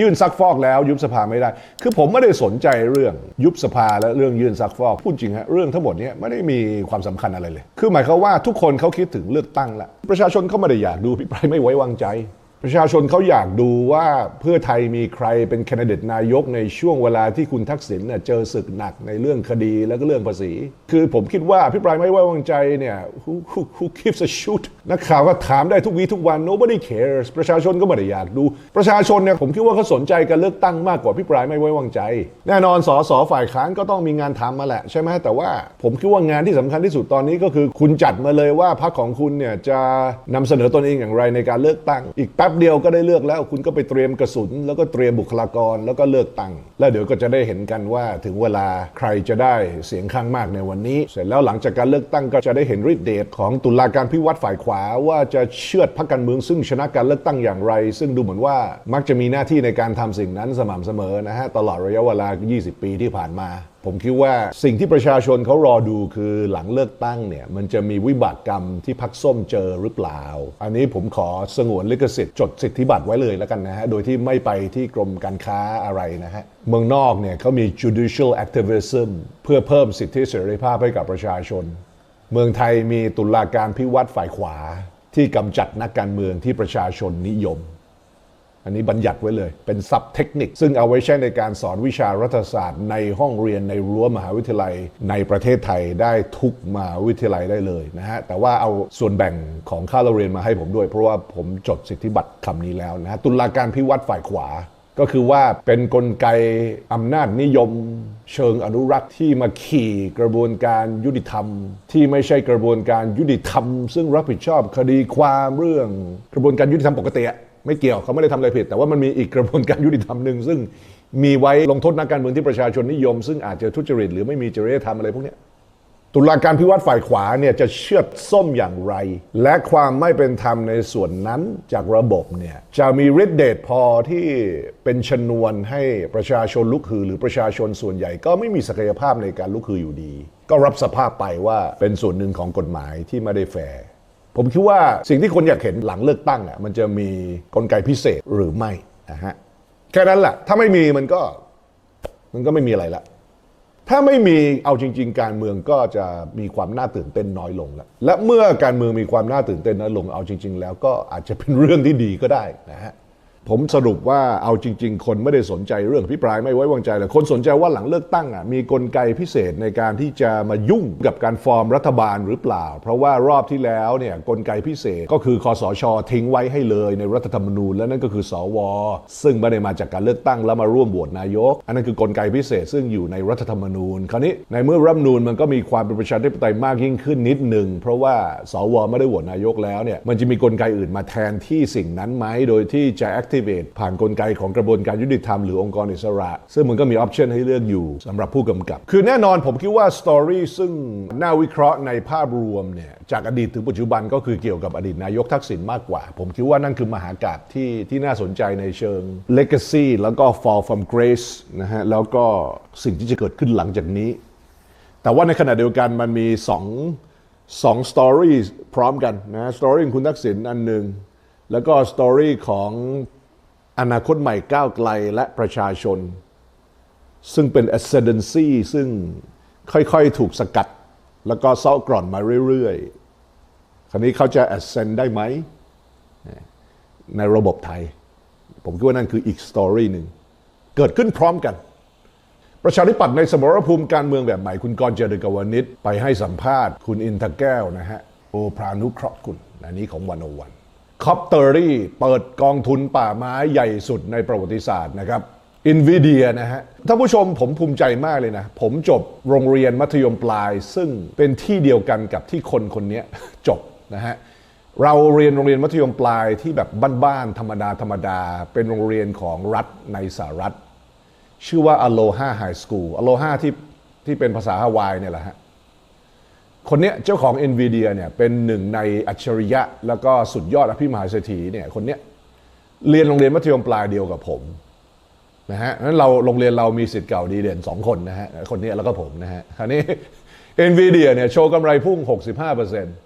ยื่นซักฟอกแล้วยุบสภาไม่ได้ คือผมไม่ได้สนใจเรื่องยุบสภาและเรื่องยื่นซักฟอก พูดจริงฮะเรื่องทั้งหมดนี้ไม่ได้มีความสำคัญอะไรเลย คือหมายความว่าทุกคนเขาคิดถึงเลือกตั้งละประชาชนเขาไม่ได้อยากดูพิปรายไม่ไว้วางใจ ประชาชนเขาอยากดูว่าเพื่อไทยมีใครเป็นแคนดิเดตนายกในช่วงเวลาที่คุณทักษิณเนี่ยเจอศึกหนักในเรื่องคดีแล้วก็เรื่องภาษี คือผมคิดว่าพิปรายไม่ไว้วางใจเนี่ย who, who, who gives a shoot นักข่าวก็ถามได้ทุกวีทุกวัน nobody cares ประชาชนก็ไม่ได้อยากดู ประชาชนเนี่ยผมคิดว่าเขาสนใจการเลือกตั้งมากกว่าพิปรายไม่ไว้วางใจ แน่นอนสสฝ่ายค้านก็ต้องมีงานทำมาแหละใช่ไหมแต่ว่าผมคิดว่างานที่สำคัญที่สุดตอนนี้ก็คือคุณจัดมาเลยว่าพรรคของคุณเนี่ยจะนำเสนอตนเองอย่างไรในการเลือกตั้งอีกแป๊บเดียวก็ได้เลือกแล้วคุณก็ไปเตรียมกระสุน แล้วก็เตรียมบุคลากรแล้วก็เลือกตั้ง แล้วเดี๋ยวก็จะได้เห็นกันว่าถึงเวลาใครจะได้เสียงข้างมากในวันนี้ เสร็จแล้วหลังจากการเลือกตั้งก็จะได้เห็นฤทธิ์เดชของตุลาการพิวัตรฝ่ายขวาว่าจะเชือดพรรคการเมืองซึ่งชนะการเลือกตั้งอย่างไร ซึ่งดูเหมือนว่ามักจะมีหน้าที่ในการทำสิ่งนั้นสม่ำเสมอนะฮะตลอดระยะเวลา 20 ปีที่ผ่านมา ผมคิดว่าสิ่งที่ประชาชนเขารอดูคือหลังเลือกตั้งเนี่ยมันจะมีวิบากกรรมที่พักส้มเจอหรือเปล่า อันนี้ผมขอสงวนลิขสิทธิ์จดสิทธิบัตรไว้เลยแล้วกันนะฮะ โดยที่ไม่ไปที่กรมการค้าอะไรนะฮะ เมืองนอกเนี่ยเขามี judicial activism เพื่อเพิ่มสิทธิเสรีภาพให้กับประชาชน เมืองไทยมีตุลาการพิวัตรฝ่ายขวา ที่กำจัดนักการเมืองที่ประชาชนนิยม อันนี้บัญญัติไว้เลย เป็นซับเทคนิค ซึ่งเอาไว้ใช้ในการสอนวิชารัฐศาสตร์ ในห้องเรียนในรั้วมหาวิทยาลัย ในประเทศไทยได้ทุกมหาวิทยาลัยได้เลยนะฮะ แต่ว่าเอาส่วนแบ่งของค่าเราเรียนมาให้ผมด้วย เพราะว่าผมจดสิทธิบัตรคำนี้แล้วนะฮะตุลาการพิวัตรฝ่ายขวาก็คือว่าเป็นนกลไกอำนาจนิยม เชิงอนุรักษ์ที่มาขี่กระบวนการยุติธรรม ที่ไม่ใช่กระบวนการยุติธรรม ซึ่งรับผิดชอบคดีความเรื่อง กระบวนการยุติธรรมปกติอะ ไม่เกี่ยวเขาไม่ได้ทำอะไรผิด แต่ว่ามันมีอีกกระบวนการยุติธรรมหนึ่งซึ่งมีไว้ลงโทษนักการเมืองที่ประชาชนนิยม ซึ่งอาจจะทุจริตหรือไม่มีจริยธรรมอะไรพวกนี้ตุลาการพิวัตรฝ่ายขวาเนี่ยจะเชื่อดส้มอย่างไร และความไม่เป็นธรรมในส่วนนั้นจากระบบเนี่ยจะมีฤทธิ์เดชพอที่เป็นชนวนให้ประชาชนลุกฮือ หรือประชาชนส่วนใหญ่ก็ไม่มีศักยภาพในการลุกฮืออยู่ดี ก็รับสภาพไปว่าเป็นส่วนหนึ่งของกฎหมายที่ไม่ได้แฟร์ ผมคิดว่าสิ่งที่คนอยากเห็นหลังเลือกตั้งอะมันจะมีกลไกพิเศษหรือไม่นะฮะแค่นั้นแหละถ้าไม่มีมันก็มันก็ไม่มีอะไรละถ้าไม่มีเอาจริง ๆ การเมืองก็จะมีความน่าตื่นเต้นน้อยลงแล้วและเมื่อการเมืองมีความน่าตื่นเต้นน้อยลงเอาจริง ๆ แล้วก็อาจจะเป็นเรื่องที่ดีก็ได้นะฮะ ผมสรุปว่าเอาจริง ๆ คนไม่ได้สนใจเรื่องพิปรายไม่ไว้วางใจแต่คนสนใจว่าหลังเลือกตั้งอะมีกลไกพิเศษในการที่จะมายุ่งกับการฟอร์มรัฐบาลหรือเปล่า เพราะว่ารอบที่แล้วเนี่ยกลไกพิเศษก็คือคอสช ทิ้งไว้ให้เลยในรัฐธรรมนูญ และนั่นก็คือสว ซึ่งไม่ได้มาจากการเลือกตั้งแล้วมาร่วมโหวตนายก อันนั้นคือกลไกพิเศษซึ่งอยู่ในรัฐธรรมนูญ คราวนี้ในเมื่อรัฐนูญมันก็มีความเป็นประชาธิปไตยมากยิ่งขึ้นนิดหนึ่งเพราะว่าสว ไม่ได้โหวตนายกแล้วเนี่ยมันจะมีกลไกอื่นมาแทนที่สิ่งนั้นไหมโดยที่จะ activate ผ่านกลไกของกระบวนการยุติธรรมหรือองค์กรอิสระ ซึ่งมันก็มีออปชันให้เลือกอยู่สำหรับผู้กำกับ คือแน่นอนผมคิดว่าสตอรี่ซึ่งน่าวิเคราะห์ในภาพรวมเนี่ยจากอดีตถึงปัจจุบันก็คือเกี่ยวกับอดีตนายกทักษิณมากกว่า ผมคิดว่านั่นคือมหากาบที่ที่น่าสนใจในเชิง legacy แล้วก็ fall from grace นะฮะแล้วก็สิ่งที่จะเกิดขึ้นหลังจากนี้ แต่ว่าในขณะเดียวกันมันมีสองสองสตอรี่พร้อมกันนะสตอรี่ของคุณทักษิณอันหนึ่งแล้วก็สตอรี่ของ อนาคตใหม่ก้าวไกลและประชาชน ซึ่งเป็น ascendancy ซึ่งค่อยๆ ถูกสกัด แล้วก็เซาะกร่อนมาเรื่อยๆ คราวนี้เขาจะ ascend ได้ไหม ในระบบไทย ผมคิดว่านั่นคืออีกสตอรี่หนึ่ง เกิดขึ้นพร้อมกัน ประชาธิปัตย์ในสมรภูมิการเมืองแบบใหม่ คุณกรณ์เจริญกวนิชไปให้สัมภาษณ์ คุณอินทแก้วนะฮะ โอพรานุเคราะห์กุลอันนี้ของวันโอวัน คอปเตอรี่เปิดกองทุนป่าไม้ใหญ่สุดในประวัติศาสตร์นะครับอินวีเดียนะฮะท่านผู้ชมผมภูมิใจมากเลยนะ ผมจบโรงเรียนมัธยมปลาย ซึ่งเป็นที่เดียวกันกับที่คนคนนี้จบนะฮะเราเรียนโรงเรียนมัธยมปลายที่แบบบ้านๆธรรมดาธรรมดา เป็นโรงเรียนของรัฐในสหรัฐ ชื่อว่า Aloha High School Aloha ที่ที่เป็นภาษาฮาวายเนี่ยแหละฮะ คนเนี้ยเจ้าของ NVIDIA เนี่ยเป็นหนึ่งในอัจฉริยะ แล้วก็สุดยอดอภิมหาเศรษฐีเนี่ยคนเนี้ยเรียนโรงเรียนมัธยมปลายเดียวกับผมนะฮะนั้นเราโรงเรียนเรามีสิทธิ์เก่าดีเด่นสองคนนะฮะคนเนี้ยแล้วก็ผมนะฮะคราวนี้ NVIDIA เนี่ยโชว์กำไรพุ่ง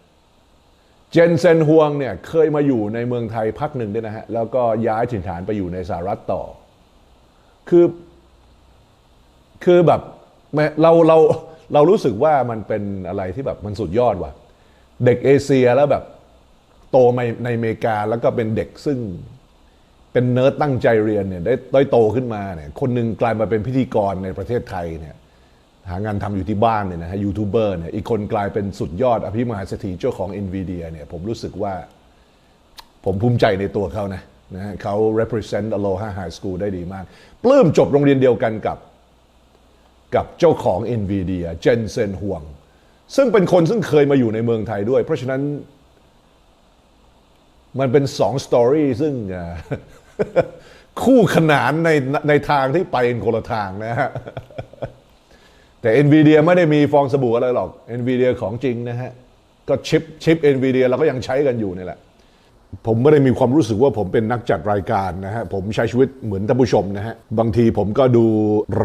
65%เจนเซนฮวงเนี่ยเคยมาอยู่ในเมืองไทยพักหนึ่งด้วยนะฮะ แล้วก็ย้ายถิ่นฐานไปอยู่ในสหรัฐต่อ คือ คือแบบเราเรา เรารู้สึกว่ามันเป็นอะไรที่แบบมันสุดยอดว่ะ เด็กเอเชียแล้วแบบโตมาในอเมริกาแล้วก็เป็นเด็กซึ่งเป็นเนิร์ดตั้งใจเรียนเนี่ยได้ได้โตขึ้นมาเนี่ยคนหนึ่งกลายมาเป็นพิธีกรในประเทศไทยเนี่ยหางานทำอยู่ที่บ้านเนี่ยนะฮะยูทูบเบอร์เนี่ยอีกคนกลายเป็นสุดยอดอภิมหาเศรษฐีเจ้าของ NVIDIA เนี่ยผมรู้สึกว่าผมภูมิใจในตัวเขานะนะฮะเขา represent Aloha High School ได้ดีมาก ปลื้มจบโรงเรียนเดียวกันกับ กับเจ้าของ NVIDIA เจนเซนห่วง ซึ่งเป็นคนซึ่งเคยมาอยู่ในเมืองไทยด้วย เพราะฉะนั้นมันเป็นสองสตอรี่ซึ่งคู่ขนานในในทางที่ไปกันคนละทางนะฮะ แต่ NVIDIA ไม่ได้มีฟองสบู่อะไรหรอก NVIDIA ของจริงนะฮะ ก็ชิปชิป NVIDIA เราก็ยังใช้กันอยู่นี่แหละ ผมไม่ได้มีความรู้สึกว่าผมเป็นนักจัดรายการนะฮะ ผมใช้ชีวิตเหมือนท่านผู้ชมนะฮะ บางทีผมก็ดู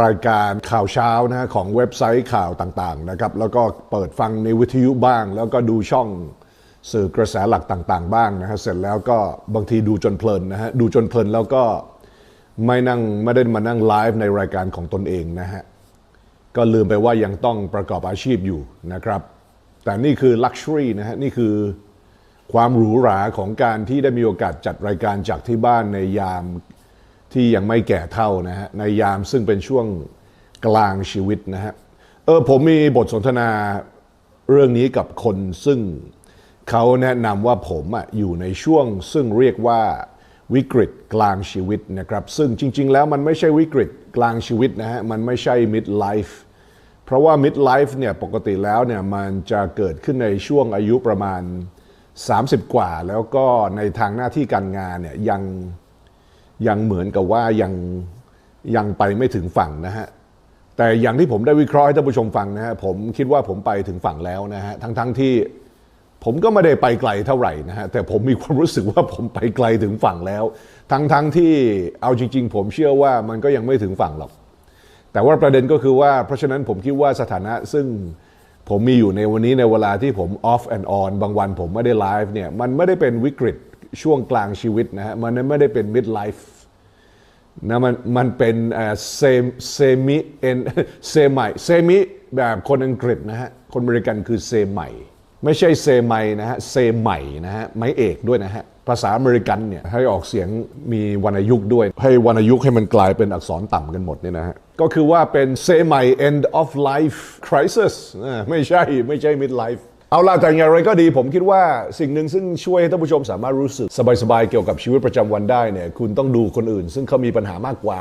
รายการข่าวเช้านะฮะ ของเว็บไซต์ข่าวต่างๆนะครับ แล้วก็เปิดฟังในวิทยุบ้าง แล้วก็ดูช่องสื่อกระแสหลักต่างๆ บ้างนะฮะ เสร็จแล้วก็บางทีดูจนเพลินนะฮะ ดูจนเพลินแล้วก็ไม่นั่งไม่ได้มานั่งไลฟ์ในรายการของตนเองนะฮะ ก็ลืมไปว่ายังต้องประกอบอาชีพอยู่นะครับ แต่นี่คือ Luxury นะฮะ นี่คือ ความหรูหราของการที่ได้มีโอกาสจัดรายการจากที่บ้านในยามที่ยังไม่แก่เท่านะฮะในยามซึ่งเป็นช่วงกลางชีวิตนะฮะเออผมมีบทสนทนาเรื่องนี้กับคนซึ่งเขาแนะนำว่าผมอะอยู่ในช่วงซึ่งเรียกว่าวิกฤตกลางชีวิตนะครับ ซึ่งจริง ๆ แล้วมันไม่ใช่วิกฤตกลางชีวิตนะฮะมันไม่ใช่ mid life เพราะว่า mid life เนี่ยปกติแล้วเนี่ยมันจะเกิดขึ้นในช่วงอายุประมาณ 30 กว่าแล้วก็ในทางหน้าที่การงานเนี่ยยังยังเหมือนกับว่ายังยังไปไม่ถึงฝั่งนะฮะแต่อย่างที่ผมได้วิเคราะห์ให้ท่านผู้ชมฟังนะฮะผมคิดว่าผมไปถึงฝั่งแล้วนะฮะทั้งทั้งที่ผมก็ไม่ได้ไปไกลเท่าไหร่นะฮะแต่ผมมีความรู้สึกว่าผมไปไกลถึงฝั่งแล้ว ทั้งทั้งที่เอาจริง ๆ ผมเชื่อว่ามันก็ยังไม่ถึงฝั่งหรอก แต่ว่าประเด็นก็คือว่าเพราะฉะนั้นผมคิดว่าสถานะซึ่ง ผมมีอยู่ในวันนี้ในเวลาที่ผม off and on บางวันผมไม่ได้ไลฟ์เนี่ยมันไม่ได้เป็นวิกฤตช่วงกลางชีวิตนะฮะมันไม่ได้เป็น mid life นะมันมันเป็นเซมเซมิเอนเซมิเซมิแบบคนอังกฤษนะฮะ คนอเมริกันคือเซมิ ไม่ใช่เซไมนะฮะ เซใหม่นะฮะ ไม่เอกด้วยนะฮะ ภาษาอเมริกันเนี่ยให้ออกเสียงมีวรรณยุกต์ด้วย ให้วรรณยุกต์ให้มันกลายเป็นอักษรต่ำกันหมดเนี่ยนะฮะ ก็คือว่าเป็นเซไม end of life crisis ไม่ใช่ไม่ใช่ mid life เอาล่ะแต่อย่างไรก็ดีผมคิดว่าสิ่งหนึ่งซึ่งช่วยให้ท่านผู้ชมสามารถรู้สึก สบายๆเกี่ยวกับชีวิตประจำวันได้เนี่ยคุณต้องดูคนอื่น ซึ่งเขามีปัญหามากกว่า